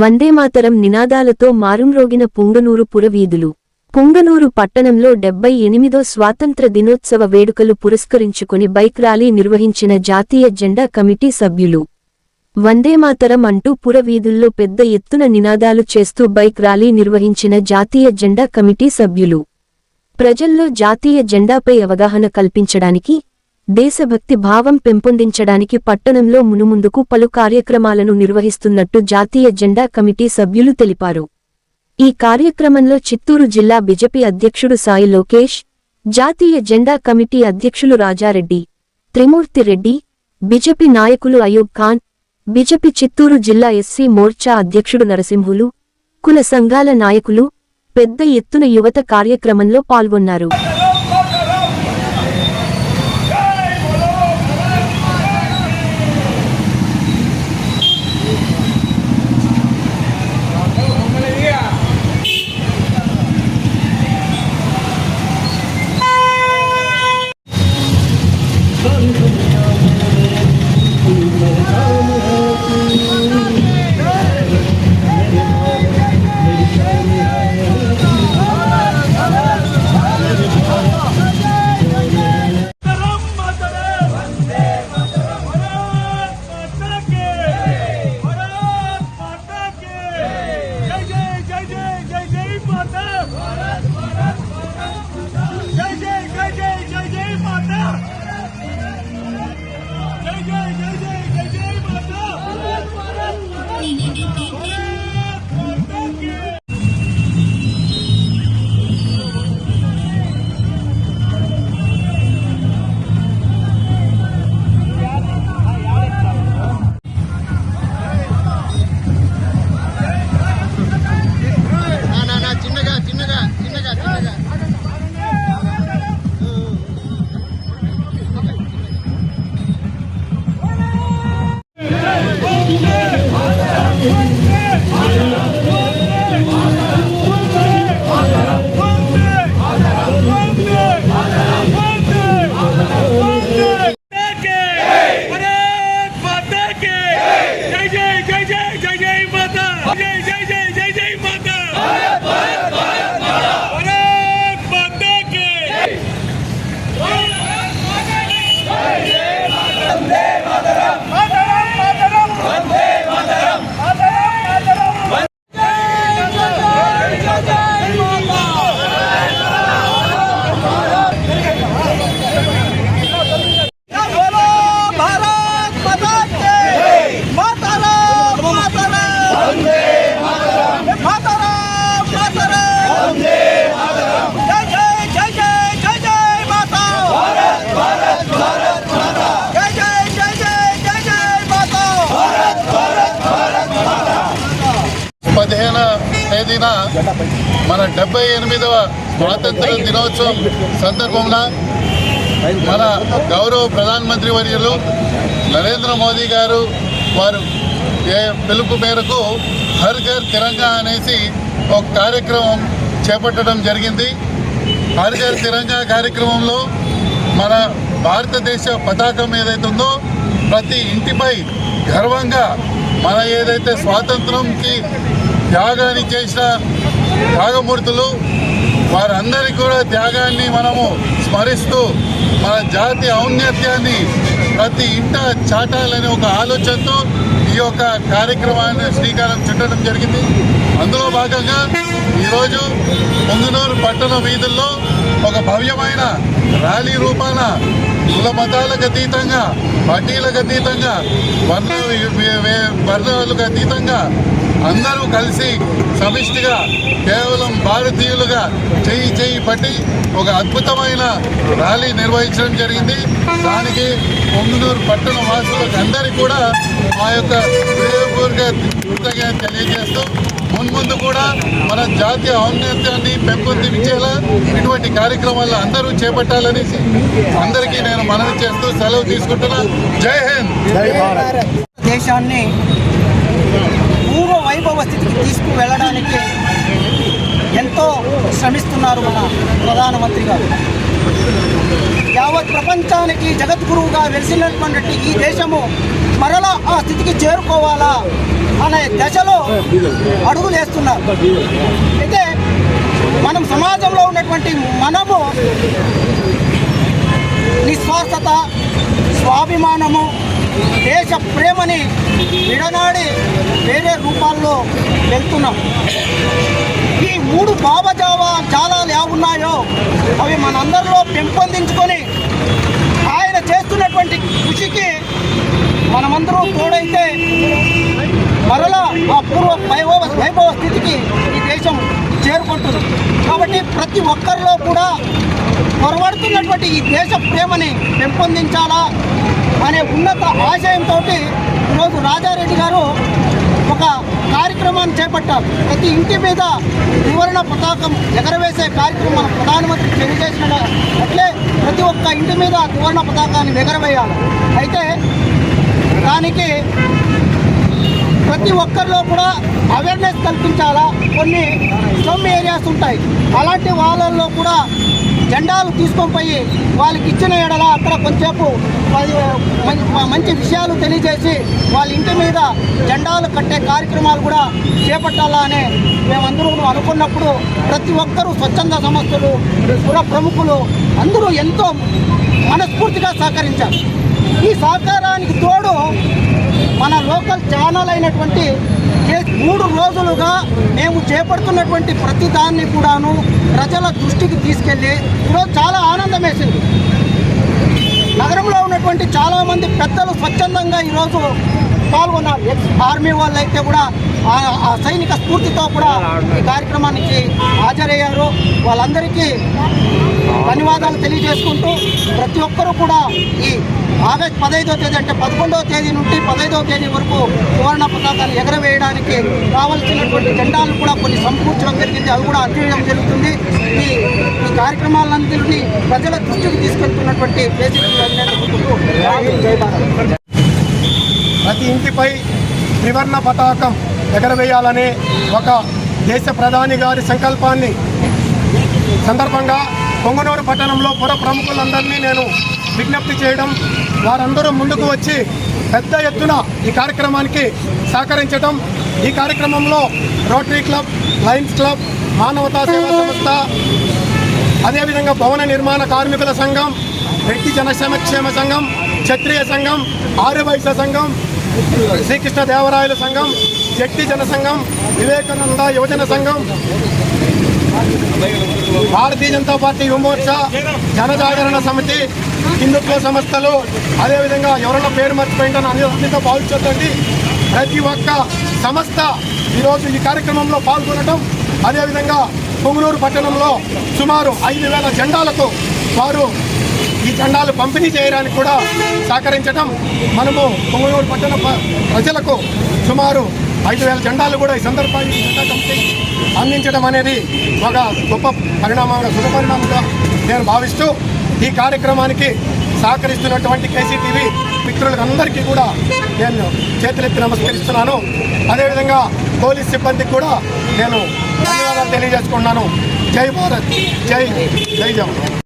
వందేమాతరం నినాదాలతో మారుమ్రోగిన పుంగనూరు పురవీధులు. పుంగనూరు పట్టణంలో డెబ్బై ఎనిమిదో స్వాతంత్ర దినోత్సవ వేడుకలు పురస్కరించుకుని బైక్ ర్యాలీ నిర్వహించిన జాతీయ జెండా కమిటీ సభ్యులు. వందేమాతరం అంటూ పురవీధుల్లో పెద్ద ఎత్తున నినాదాలు చేస్తూ బైక్ ర్యాలీ నిర్వహించిన జాతీయ జెండా కమిటీ సభ్యులు. ప్రజల్లో జాతీయ జెండాపై అవగాహన కల్పించడానికి దేశభక్తి భావం పెంపొందించడానికి పట్టణంలో మునుముందుకు పలు కార్యక్రమాలను నిర్వహిస్తున్నట్టు జాతీయ జెండా కమిటీ సభ్యులు తెలిపారు. ఈ కార్యక్రమంలో చిత్తూరు జిల్లా బిజెపి అధ్యక్షుడు సాయి లోకేష్ జాతీయ జెండా కమిటీ అధ్యక్షులు రాజారెడ్డి త్రిమూర్తి రెడ్డి బిజెపి నాయకులు అయూబ్ ఖాన్ బిజెపి చిత్తూరు జిల్లా ఎస్సీ మోర్చా అధ్యక్షుడు నరసింహులు కుల సంఘాల నాయకులు పెద్ద ఎత్తున యువత కార్యక్రమంలో పాల్గొన్నారు. తేదీన మన డెబ్బై ఎనిమిదవ స్వాతంత్ర దినోత్సవం సందర్భంలో మన గౌరవ ప్రధానమంత్రి వర్యులు నరేంద్ర మోదీ గారు వారు ఏ పిలుపు మేరకు హర్ ఘర్ తిరంగా అనేసి ఒక కార్యక్రమం చేపట్టడం జరిగింది. హర్ ఘర్ తిరంగా కార్యక్రమంలో మన భారతదేశ పతాకం ఏదైతే ఉందో ప్రతి ఇంటిపై గర్వంగా మన ఏదైతే స్వాతంత్రంకి త్యాగాన్ని చేసిన త్యాగమూర్తులు వారందరికీ కూడా త్యాగాన్ని మనము స్మరిస్తూ మన జాతి ఔన్నత్యాన్ని ప్రతి ఇంట చాటాలనే ఒక ఆలోచనతో ఈ యొక్క కార్యక్రమాన్ని శ్రీకారం చుట్టడం జరిగింది. అందులో భాగంగా ఈరోజు పొంగునూరు పట్టణ వీధుల్లో ఒక భవ్యమైన ర్యాలీ రూపాన కుల మతాలకు అతీతంగా పార్టీలకు అతీతంగా వర్ణ వర్ణాలకు అతీతంగా అందరూ కలిసి సమిష్టిగా కేవలం భారతీయులుగా చేయి చేయి పట్టి ఒక అద్భుతమైన ర్యాలీ నిర్వహించడం జరిగింది. దానికి పొంగునూరు పట్టణ వాసులకు అందరికీ కూడా మా యొక్క హృదయపూర్వక కృతజ్ఞత తెలియజేస్తూ మున్ముందు కూడా మన జాతీయ ఔన్నత్యాన్ని పెంపొందించేలా ఇటువంటి కార్యక్రమాలు అందరూ చేపట్టాలని అందరికీ నేను మనవి చేస్తూ సెలవు తీసుకుంటున్నా. జై హింద్. దేశాన్ని పూర్వ వైభవ స్థితికి తీసుకువెళ్ళడానికి ఎంతో శ్రమిస్తున్నారు మన ప్రధానమంత్రి గారు. యావత్ ప్రపంచానికి జగద్గురువుగా వెలిసినటువంటి ఈ దేశము మరలా ఆ స్థితికి చేరుకోవాలా అనే దశలో అడుగులేస్తున్నారు అయితే మనం సమాజంలో ఉన్నటువంటి మనము నిస్వార్థత స్వాభిమానము దేశ ప్రేమని విడనాడి వేరే రూపాల్లో వెళ్తున్నాం. ఈ మూడు భావజావా జాలాలు ఏమున్నాయో అవి మనందరిలో పెంపొందించుకొని ఆయన చేస్తున్నటువంటి కృషికి మనమందరూ తోడైతే మరలా ఆ పూర్వ వైభవ వైభవ స్థితికి ఈ దేశం చేరుకుంటుంది. కాబట్టి ప్రతి ఒక్కరిలో కూడా పొరబడుతున్నటువంటి ఈ దేశ ప్రేమని పెంపొందించాలా? అనే ఉన్నత ఆశయంతో ఈరోజు రాజారెడ్డి గారు ఒక కార్యక్రమాన్ని చేపట్టారు. ప్రతి ఇంటి మీద వివరణ పతాకం ఎగరవేసే కార్యక్రమం మన ప్రధానమంత్రి తెలియజేసిన అట్లే ప్రతి ఒక్క ఇంటి మీద వివరణ పతాకాన్ని ఎగరవేయాలి. అయితే దానికి ప్రతి ఒక్కరిలో కూడా అవేర్నెస్ కల్పించాలా? కొన్ని స్లమ్ ఏరియాస్ ఉంటాయి. అలాంటి వాళ్ళల్లో కూడా జెండాలు తీసుకొని పోయి వాళ్ళకి ఇచ్చిన ఎడల అక్కడ కొంచెంసేపు మంచి విషయాలు తెలియజేసి వాళ్ళ ఇంటి మీద జెండాలు కట్టే కార్యక్రమాలు కూడా చేపట్టాలా అని మేమందరూ అనుకున్నప్పుడు ప్రతి ఒక్కరూ స్వచ్ఛంద సంస్థలు పుర ప్రముఖులు అందరూ ఎంతో మనస్ఫూర్తిగా సహకరించారు. ఈ సహకారానికి తోడు లోకల్ ఛానల్ అయినటువంటి మూడు రోజులుగా మేము చేపడుతున్నటువంటి ప్రతి దాన్ని కూడాను ప్రజల దృష్టికి తీసుకెళ్ళి ఈరోజు చాలా ఆనందం వేసింది. నగరంలో ఉన్నటువంటి చాలామంది పెద్దలు స్వచ్ఛందంగా ఈరోజు పాల్గొన్నారు. ఎక్స్ ఆర్మీ వాళ్ళు అయితే కూడా ఆ- ఆ సైనిక స్ఫూర్తితో కూడా ఈ కార్యక్రమానికి హాజరయ్యారు. వాళ్ళందరికీ ధన్యవాదాలు తెలియజేసుకుంటూ ప్రతి ఒక్కరూ కూడా ఈ ఆగస్ట్ పదహైదో తేదీ అంటే పదకొండవ తేదీ నుండి పదహైదవ తేదీ వరకు సువర్ణ పతాకాన్ని ఎగరవేయడానికి కావలసినటువంటి జెండాలు కూడా కొన్ని సమకూర్చడం జరిగింది. అవి కూడా అందించడం జరుగుతుంది. ఈ ఈ కార్యక్రమాలన్నింటినీ ప్రజల దృష్టికి తీసుకెళ్తున్నటువంటి బేసిక్ జై భారత్. ప్రతి ఇంటిపై త్రివర్ణ పతాకం ఎగరవేయాలనే ఒక దేశ ప్రధాని గారి సంకల్పాన్ని సందర్భంగా పొంగనూరు పట్టణంలో పుర ప్రముఖులందరినీ నేను విజ్ఞప్తి చేయడం వారందరూ ముందుకు వచ్చి పెద్ద ఎత్తున ఈ కార్యక్రమానికి సహకరించడం. ఈ కార్యక్రమంలో రోటరీ క్లబ్ లయన్స్ క్లబ్ మానవతా సేవా సంస్థ అదేవిధంగా భవన నిర్మాణ కార్మికుల సంఘం రెడ్డి జనసేమక్షేమ సంఘం క్షత్రియ సంఘం ఆర్యవైశ్య సంఘం శ్రీకృష్ణ దేవరాయల సంఘం జట్టి జన సంఘం వివేకానంద యువజన సంఘం భారతీయ జనతా పార్టీ యువమోర్చా జనజాగరణ సమితి హిందుత్వ సంస్థలు అదేవిధంగా ఎవరైనా పేరు మర్చిపోయిందని అన్ని అన్నితో భావించొద్దండి ప్రతి ఒక్క సంస్థ ఈరోజు ఈ కార్యక్రమంలో పాల్గొనడం అదేవిధంగా పొంగునూరు పట్టణంలో సుమారు ఐదు వేల జెండాలతో వారు ఈ జెండాలు పంపిణీ చేయడానికి కూడా సహకరించడం మనము పొంగనూరు పట్టణ ప్రజలకు సుమారు ఐదు వేల జెండాలు కూడా ఈ సందర్భాన్ని జెండా కమిటీ అందించడం అనేది ఒక గొప్ప పరిణామంగా శుభపరిణామంగా నేను భావిస్తూ ఈ కార్యక్రమానికి సహకరిస్తున్నటువంటి కేసీటీవీ మిత్రులందరికీ కూడా నేను చేతులెత్తి నమస్కరిస్తున్నాను. అదేవిధంగా పోలీస్ సిబ్బందికి కూడా నేను ధన్యవాదాలు తెలియజేసుకుంటున్నాను. జై భారత్ జై జై జవాన్.